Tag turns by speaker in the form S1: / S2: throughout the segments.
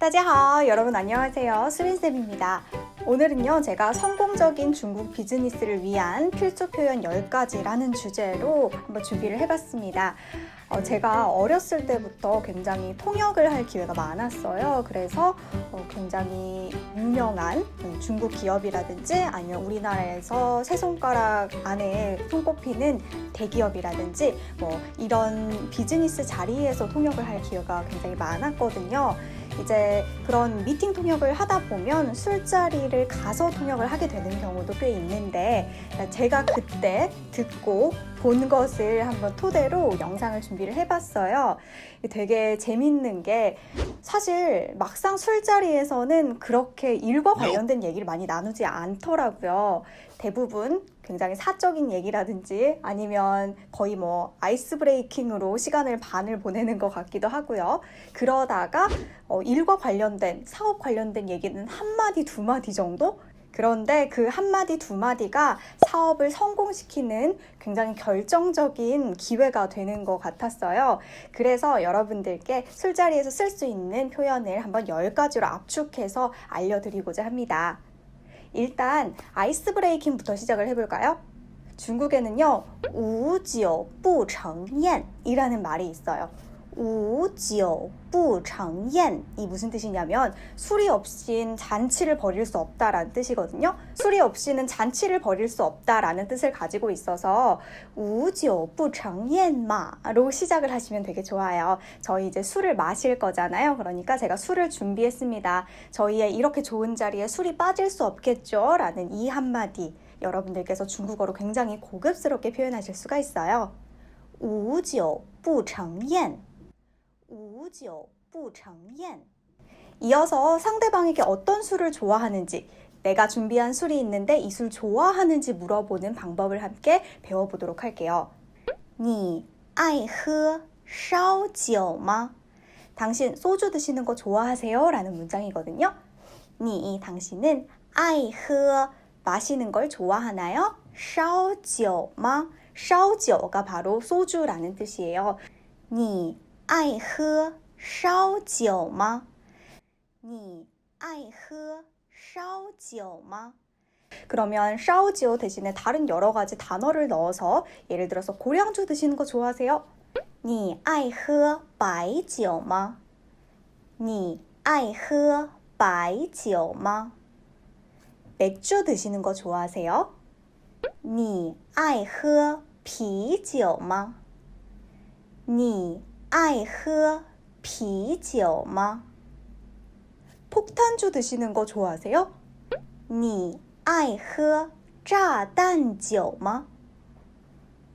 S1: 大家好, 여러분 안녕하세요. 수린쌤입니다. 오늘은요, 제가 성공적인 중국 비즈니스를 위한 필수 표현 10가지라는 주제로 한번 준비를 해봤습니다. 어, 제가 어렸을 때부터 굉장히 통역을 할 기회가 많았어요. 그래서 어, 굉장히 유명한 중국 기업이라든지 아니면 우리나라에서 세 손가락 안에 손꼽히는 대기업이라든지 뭐 이런 비즈니스 자리에서 통역을 할 기회가 굉장히 많았거든요. 이제 그런 미팅 통역을 하다 보면 술자리를 가서 통역을 하게 되는 경우도 꽤 있는데 제가 그때 듣고 본 것을 한번 토대로 영상을 준비를 해봤어요. 되게 재밌는 게 사실 막상 술자리에서는 그렇게 일과 관련된 얘기를 많이 나누지 않더라고요. 대부분 굉장히 사적인 얘기라든지 아니면 거의 뭐 아이스 브레이킹으로 시간을 반을 보내는 것 같기도 하고요. 그러다가 어, 일과 관련된 사업 관련된 얘기는 한마디 두 마디 정도 그런데 그 한마디 두 마디가 사업을 성공시키는 굉장히 결정적인 기회가 되는 것 같았어요. 그래서 여러분들께 술자리에서 쓸 수 있는 표현을 한번 10가지로 압축해서 알려드리고자 합니다. 일단 아이스 브레이킹부터 시작을 해볼까요? 중국에는요, 우지오 부정옌이라는 말이 있어요. 우지오 부정옌 이 무슨 뜻이냐면 술이 없인 잔치를 벌일 수 없다라는 뜻이거든요. 술이 없이는 잔치를 벌일 수 없다라는 뜻을 가지고 있어서 우지오 부정옌마로 시작을 하시면 되게 좋아요. 저희 이제 술을 마실 거잖아요. 그러니까 제가 술을 준비했습니다. 저희의 이렇게 좋은 자리에 술이 빠질 수 없겠죠? 라는 이 한마디 여러분들께서 중국어로 굉장히 고급스럽게 표현하실 수가 있어요. 无酒不成宴. 无酒不成宴. 이어서 상대방에게 어떤 술을 좋아하는지, 내가 준비한 술이 있는데 이 술 좋아하는지 물어보는 방법을 함께 배워보도록 할게요. 你爱喝烧酒吗? 당신 소주 드시는 거 좋아하세요? 라는 문장이거든요. 你 당신은 爱喝 마시는 걸 좋아하나요? 烧酒吗? 烧酒가 바로 소주라는 뜻이에요. 你 爱喝烧酒吗?你爱喝烧酒吗? 그러면 샤오지오 대신에 다른 여러 가지 단어를 넣어서 예를 들어서 고량주 드시는 거 좋아하세요? 你爱喝白酒吗?你爱喝白酒吗? 맥주 드시는 거 좋아하세요? 你爱喝啤酒吗?你 爱喝啤酒吗? 폭탄주 드시는 거 좋아하세요? 你爱喝炸弹酒吗?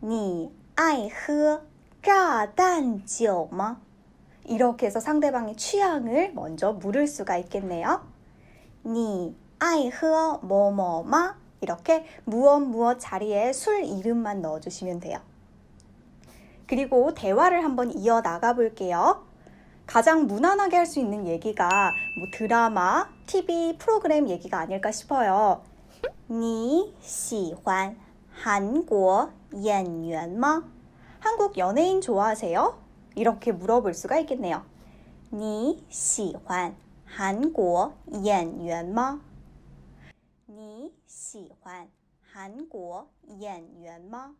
S1: 你爱喝炸弹酒吗? 이렇게 해서 상대방의 취향을 먼저 물을 수가 있겠네요. 你爱喝뭐뭐마? 이렇게 무엇 무엇 자리에 술 이름만 넣어주시면 돼요. 그리고 대화를 한번 이어 나가 볼게요. 가장 무난하게 할 수 있는 얘기가 뭐 드라마, TV 프로그램 얘기가 아닐까 싶어요. 你喜欢韩国演员吗? 한국 연예인 좋아하세요? 이렇게 물어볼 수가 있겠네요. 你喜欢韩国演员吗?你喜欢韩国演员吗?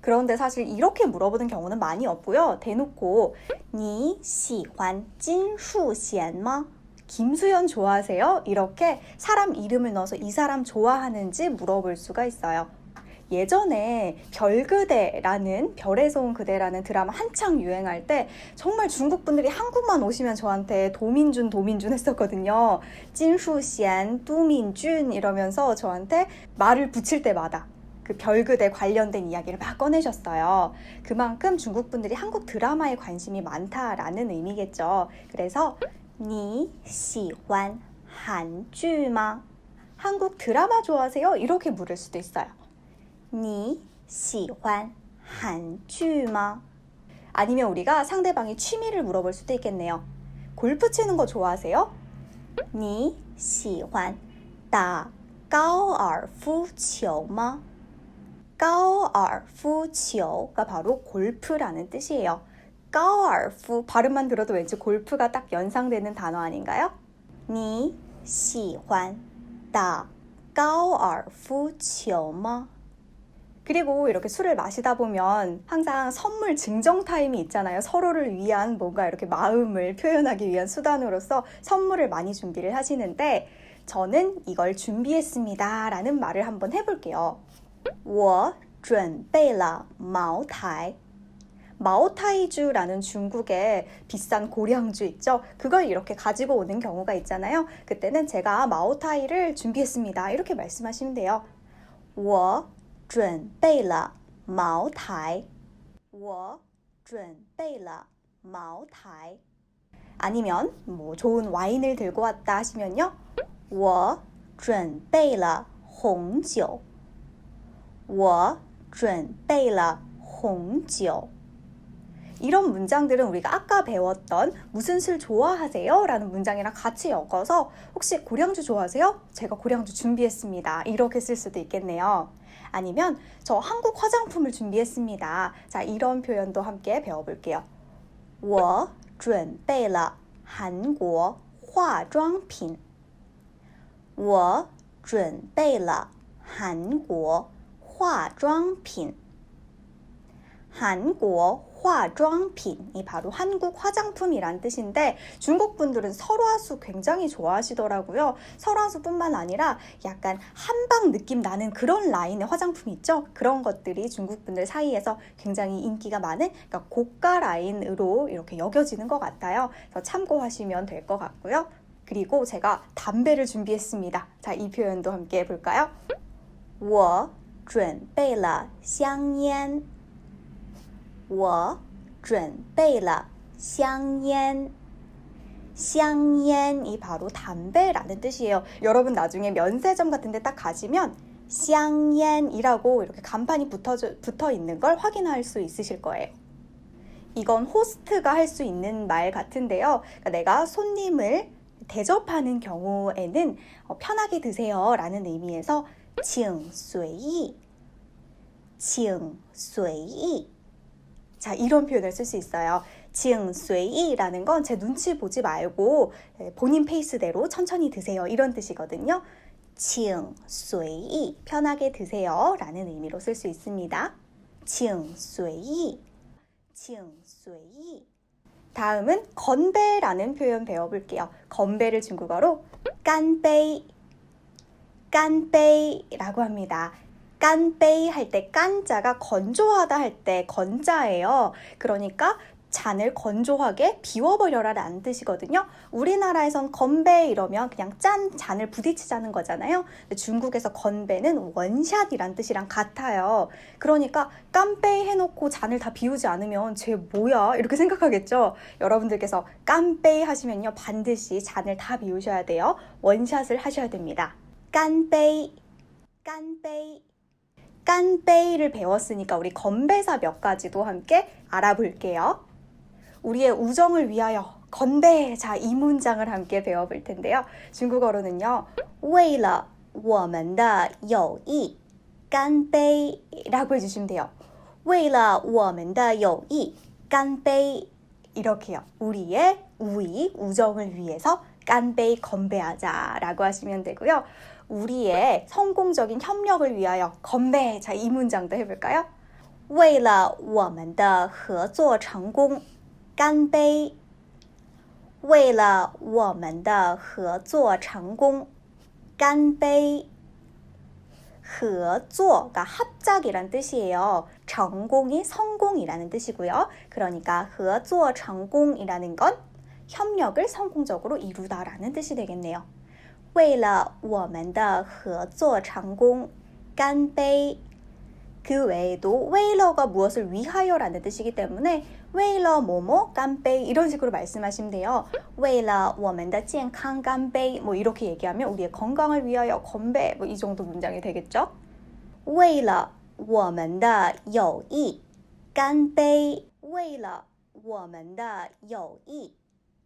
S1: 그런데 사실 이렇게 물어보는 경우는 많이 없고요. 대놓고 你喜欢金淑贤吗? 김수현 좋아하세요? 이렇게 사람 이름을 넣어서 이 사람 좋아하는지 물어볼 수가 있어요. 예전에 별그대라는 별에서 온 그대라는 드라마 한창 유행할 때 정말 중국 분들이 한국만 오시면 저한테 도민준 도민준 했었거든요. 찐수贤, 두민준 이러면서 저한테 말을 붙일 때마다 그 별그대 관련된 이야기를 막 꺼내셨어요. 그만큼 중국 분들이 한국 드라마에 관심이 많다라는 의미겠죠. 그래서 你喜欢韩剧吗? 한국 드라마 좋아하세요? 이렇게 물을 수도 있어요. 你喜欢韩剧吗? 아니면 우리가 상대방의 취미를 물어볼 수도 있겠네요. 골프 치는 거 좋아하세요? 你喜欢打高尔夫球吗? 高尔夫球가 바로 골프라는 뜻이에요. 高尔夫발음만 들어도 왠지 골프가 딱 연상되는 단어 아닌가요? 你喜欢打高尔夫球吗? 그리고 이렇게 술을 마시다 보면 항상 선물 증정 타임이 있잖아요. 서로를 위한 뭔가 이렇게 마음을 표현하기 위한 수단으로서 선물을 많이 준비를 하시는데 저는 이걸 준비했습니다. 라는 말을 한번 해볼게요. 我准备了茅台. 마오타이주라는 중국의 비싼 고량주 있죠. 그걸 이렇게 가지고 오는 경우가 있잖아요. 그때는 제가 마오타이를 준비했습니다. 이렇게 말씀하시면 돼요. 我准备了茅台。我准备了茅台。 아니면 뭐 좋은 와인을 들고 왔다 하시면요. 我准备了红酒。 我准备了红酒。 이런 문장들은 우리가 아까 배웠던 무슨 술 좋아하세요? 라는 문장이랑 같이 엮어서 혹시 고량주 좋아하세요? 제가 고량주 준비했습니다. 이렇게 쓸 수도 있겠네요. 아니면 저 한국 화장품을 준비했습니다. 자, 이런 표현도 함께 배워볼게요. 我准备了韩国化妆品.我准备了韩国 화장품. 한국어 화장품이 바로 한국 화장품이란 뜻인데 중국 분들은 설화수 굉장히 좋아하시더라고요. 설화수뿐만 아니라 약간 한방 느낌 나는 그런 라인의 화장품 있죠? 그런 것들이 중국 분들 사이에서 굉장히 인기가 많은 그러니까 고가 라인으로 이렇게 여겨지는 것 같아요. 그래서 참고하시면 될 것 같고요. 그리고 제가 담배를 준비했습니다. 자, 이 표현도 함께 볼까요? 我 准备了香烟。我准备了香烟。 香烟이 바로 담배라는 뜻이에요. 여러분 나중에 면세점 같은 데 딱 가시면 香烟이라고 이렇게 간판이 붙어, 붙어 있는 걸 확인할 수 있으실 거예요. 이건 호스트가 할 수 있는 말 같은데요. 그러니까 내가 손님을 대접하는 경우에는 어, 편하게 드세요 라는 의미에서 请随意,请随意 자, 이런 표현을 쓸 수 있어요. 请随意라는 건 제 눈치 보지 말고 본인 페이스대로 천천히 드세요. 이런 뜻이거든요. 请随意 편하게 드세요. 라는 의미로 쓸 수 있습니다. 请随意 请随意 다음은 건배라는 표현 배워볼게요. 건배를 중국어로 깐베이 깐베이라고 합니다. 깐베이 할 때 깐자가 건조하다 할 때 건자예요. 그러니까 잔을 건조하게 비워버려라 라는 뜻이거든요. 우리나라에선 건배 이러면 그냥 짠 잔을 부딪히자는 거잖아요. 중국에서 건배는 원샷이란 뜻이랑 같아요. 그러니까 깜빼 해놓고 잔을 다 비우지 않으면 쟤 뭐야? 이렇게 생각하겠죠. 여러분들께서 깜빼 하시면요. 반드시 잔을 다 비우셔야 돼요. 원샷을 하셔야 됩니다. 깐빼 깐빼 깐베이를 배웠으니까 우리 건배사 몇 가지도 함께 알아볼게요. 우리의 우정을 위하여 건배. 자, 이 문장을 함께 배워볼 텐데요. 중국어로는요. 为了我们的友谊干杯라고 해주시면 돼요. 为了我们的友谊干杯 이렇게요. 우리의 우위, 우정을 위해서 깐베이 건배하자라고 하시면 되고요. 우리의 성공적인 협력을 위하여 건배. 자, 이 문장도 해볼까요? 为了我们的合作成功干杯为了我们的合作成功干杯 合作가 합작이란 뜻이에요.成功이 성공이라는 뜻이고요. 그러니까 合作成功이라는 건 협력을 성공적으로 이루다라는 뜻이 되겠네요. 为了我们的合作成功干杯그 외에도 웨일러가 무엇을 위하여라는 뜻이기 때문에 웨일러 뭐뭐 깐베이 이런 식으로 말씀하시면 돼요. 웨일러 我们的健康干杯 뭐 이렇게 얘기하면 우리의 건강을 위하여 건배 뭐 이 정도 문장이 되겠죠. 为了我们的友谊干杯为了我们的友谊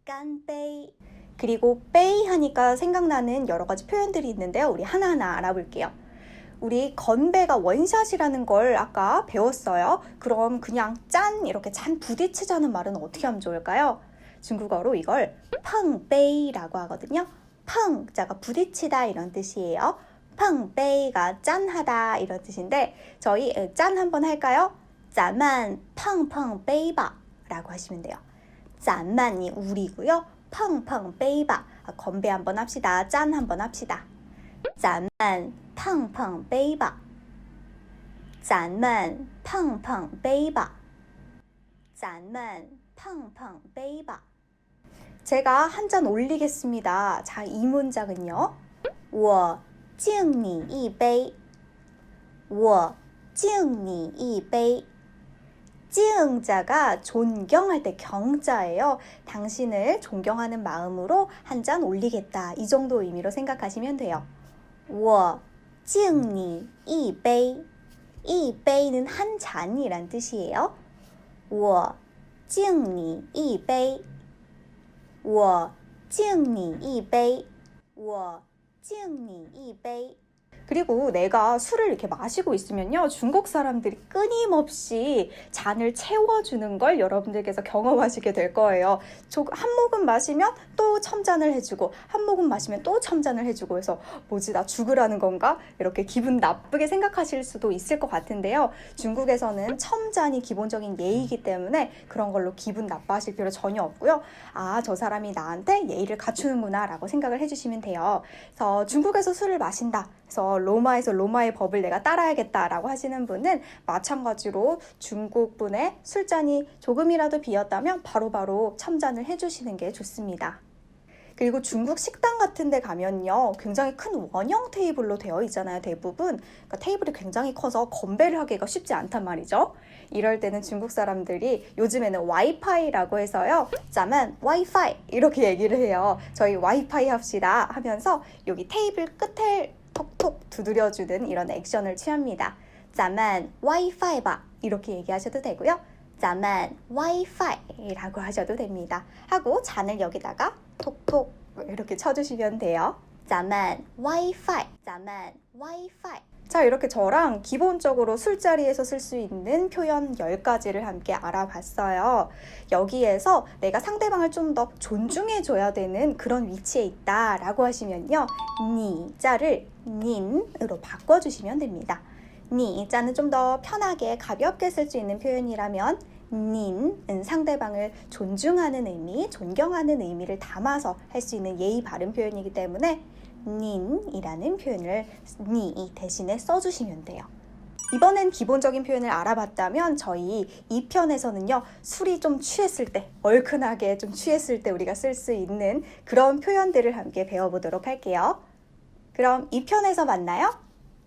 S1: 干杯 그리고 빼이 하니까 생각나는 여러 가지 표현들이 있는데요. 우리 하나하나 알아볼게요. 우리 건배가 원샷이라는 걸 아까 배웠어요. 그럼 그냥 짠 이렇게 잔 부딪히자는 말은 어떻게 하면 좋을까요? 중국어로 이걸 펑베이라고 하거든요. 펑 자가 부딪히다 이런 뜻이에요. 펑베이가 짠하다 이런 뜻인데 저희 에, 짠 한번 할까요? 짠만 펑펑베이바 라고 하시면 돼요. 짠만이 우리고요. 펑펑베이바 건배 한번 합시다. 짠 한번 합시다. 짠만 펑펑베이바 짠만 펑펑베이바 짠만 펑펑베이바 제가 한 잔 올리겠습니다. 자, 이 문장은요. 我敬你一杯.我敬你一杯. 징자가 존경할 때 경자예요. 당신을 존경하는 마음으로 한 잔 올리겠다. 이 정도 의미로 생각하시면 돼요. 我敬你一杯.一杯는 한 잔이란 뜻이에요. 我敬你一杯.我敬你一杯.我敬你一杯. 그리고 내가 술을 이렇게 마시고 있으면요. 중국 사람들이 끊임없이 잔을 채워주는 걸 여러분들께서 경험하시게 될 거예요. 조- 한 모금 마시면 또 첨잔을 해주고, 한 모금 마시면 또 첨잔을 해주고 해서 뭐지, 나 죽으라는 건가? 이렇게 기분 나쁘게 생각하실 수도 있을 것 같은데요. 중국에서는 첨잔이 기본적인 예의이기 때문에 그런 걸로 기분 나빠하실 필요 전혀 없고요. 아, 저 사람이 나한테 예의를 갖추는구나 라고 생각을 해주시면 돼요. 그래서 중국에서 술을 마신다. 그래서 로마에서 로마의 법을 내가 따라야겠다라고 하시는 분은 마찬가지로 중국 분의 술잔이 조금이라도 비었다면 바로바로 첨잔을 해주시는 게 좋습니다. 그리고 중국 식당 같은 데 가면요. 굉장히 큰 원형 테이블로 되어 있잖아요. 대부분. 그러니까 테이블이 굉장히 커서 건배를 하기가 쉽지 않단 말이죠. 이럴 때는 중국 사람들이 요즘에는 와이파이라고 해서요. 짜면 와이파이 이렇게 얘기를 해요. 저희 와이파이 합시다 하면서 여기 테이블 끝에 톡톡 두드려주는 이런 액션을 취합니다. 짜만 와이파이 봐 이렇게 얘기하셔도 되고요. 짜만 와이파이라고 하셔도 됩니다. 하고 잔을 여기다가 톡톡 이렇게 쳐주시면 돼요. 짜만 와이파이, 짜만 와이파이. 자, 이렇게 저랑 기본적으로 술자리에서 쓸 수 있는 표현 10가지를 함께 알아봤어요. 여기에서 내가 상대방을 좀 더 존중해줘야 되는 그런 위치에 있다 라고 하시면요. 니 자를 닌으로 바꿔주시면 됩니다. 니 자는 좀 더 편하게 가볍게 쓸 수 있는 표현이라면 닌은 상대방을 존중하는 의미, 존경하는 의미를 담아서 할 수 있는 예의 바른 표현이기 때문에 닌이라는 표현을 니 대신에 써주시면 돼요. 이번엔 기본적인 표현을 알아봤다면 저희 2편에서는요 술이 좀 취했을 때 얼큰하게 좀 취했을 때 우리가 쓸 수 있는 그런 표현들을 함께 배워보도록 할게요. 그럼 2편에서 만나요.